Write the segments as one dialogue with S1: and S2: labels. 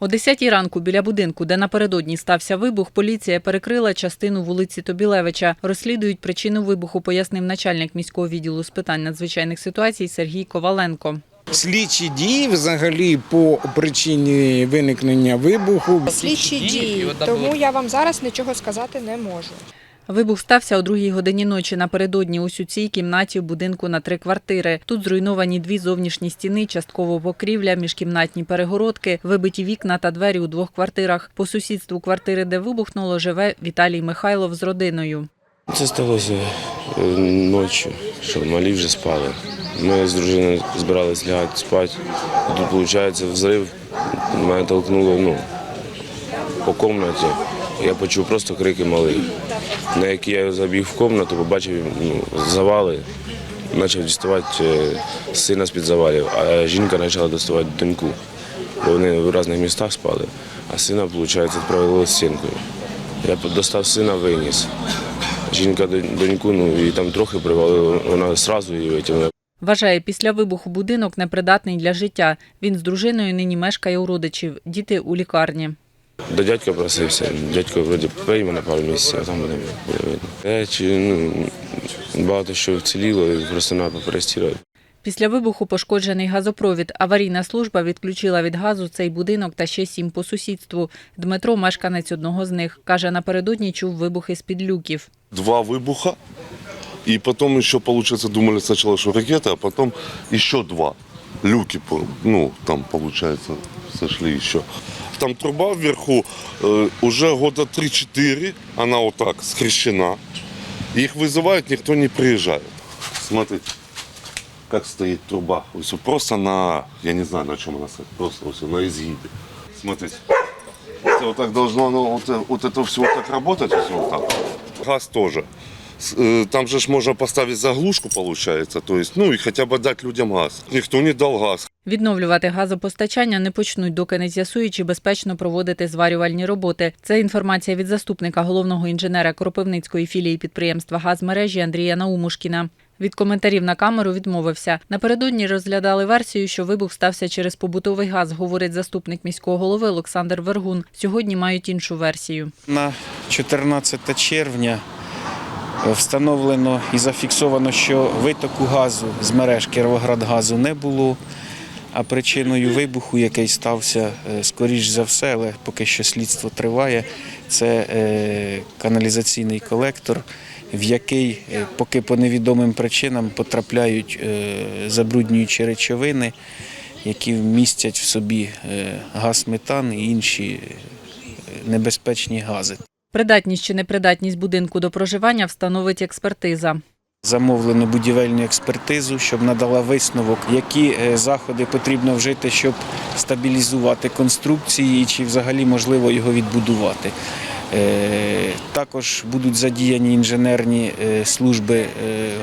S1: О 10 ранку біля будинку, де напередодні стався вибух, поліція перекрила частину вулиці Тобілевича. Розслідують причину вибуху, пояснив начальник міського відділу з питань надзвичайних ситуацій Сергій Коваленко.
S2: Слідчі дії взагалі по причині виникнення вибуху.
S3: слідчі дії, тому я вам зараз нічого сказати не можу.
S1: Вибух стався о другій годині ночі напередодні ось у цій кімнаті в будинку на три квартири. Тут зруйновані дві зовнішні стіни, частково покрівля, міжкімнатні перегородки, вибиті вікна та двері у двох квартирах. По сусідству квартири, де вибухнуло, живе Віталій Михайлов з родиною.
S4: Це сталося е, ночі, що малі вже спали. Ми з дружиною збиралися лягати спати. Тут, виходить, взрив мене толкнуло ну, по кімнаті. Я почув просто крики малих. На які я забіг в кімнату, побачив ну, завали, почав діставати е, сина з-під завалів, а жінка почала доставати доньку. Бо вони в різних містах спали, а сина, виходить, відправили стінкою. Я достав сина, виніс. Жінка доньку, ну і там трохи привалила, вона одразу її витягнула.
S1: Вважає, після вибуху будинок непридатний для життя. Він з дружиною нині мешкає у родичів, діти у лікарні.
S4: До дядька просився. Дядько вроді прийме на пару місяців, а там буде, видно. Речі, ну, багато що вціліло, і просто треба поперестирати.
S1: Після вибуху пошкоджений газопровід. Аварійна служба відключила від газу цей будинок та ще сім по сусідству. Дмитро, мешканець одного з них, каже, напередодні чув вибухи з-під люків.
S5: два выбуха, и потом еще, получается, думали сначала, что ракета, а потом еще два. Люки, ну, там, получается, сошли еще Там труба вверху э, уже года 3-4, она вот так скрещена. Их вызывают, никто не приезжает. Смотрите, как стоит труба. Всё просто на, я не знаю, на чем она стоит, просто всё на изгибе. Смотрите. Это вот так должно оно, вот, э, вот это все вот так работать, всё вот так. Газ тоже. Э, Там же ж можно поставить заглушку, получается, то есть, ну и хотя бы дать людям газ. Никто не дал газ.
S1: Відновлювати газопостачання не почнуть, доки не з'ясують, чи безпечно проводити зварювальні роботи. Це інформація від заступника головного інженера Кропивницької філії підприємства «Газмережі» Андрія Наумушкіна. Від коментарів на камеру відмовився. Напередодні розглядали версію, що вибух стався через побутовий газ, говорить заступник міського голови Олександр Вергун. Сьогодні мають іншу версію.
S6: На 14 червня встановлено і зафіксовано, що витоку газу з мереж Кіровоградгазу не було. А причиною вибуху, який стався, е, скоріш за все, але поки що слідство триває, це е, каналізаційний колектор, в який е, поки по невідомим причинам потрапляють забруднюючі речовини, які містять в собі газ метан і інші небезпечні гази.
S1: Придатність чи непридатність будинку до проживання встановить експертиза.
S6: Замовлено будівельну експертизу, щоб надала висновок, які е, заходи потрібно вжити, щоб стабілізувати конструкції і чи взагалі можливо його відбудувати. Також будуть задіяні інженерні е, служби е,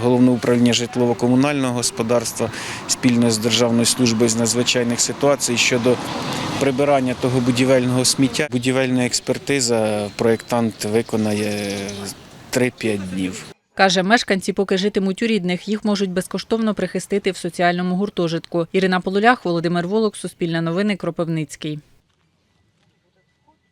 S6: Головного управління житлово-комунального господарства спільно з Державною службою з надзвичайних ситуацій щодо прибирання того будівельного сміття. Будівельна експертиза проєктант виконає 3-5 днів.
S1: Каже, мешканці поки житимуть у рідних, їх можуть безкоштовно прихистити в соціальному гуртожитку. Ірина Полулях, Володимир Волок, Суспільне новини, Кропивницький.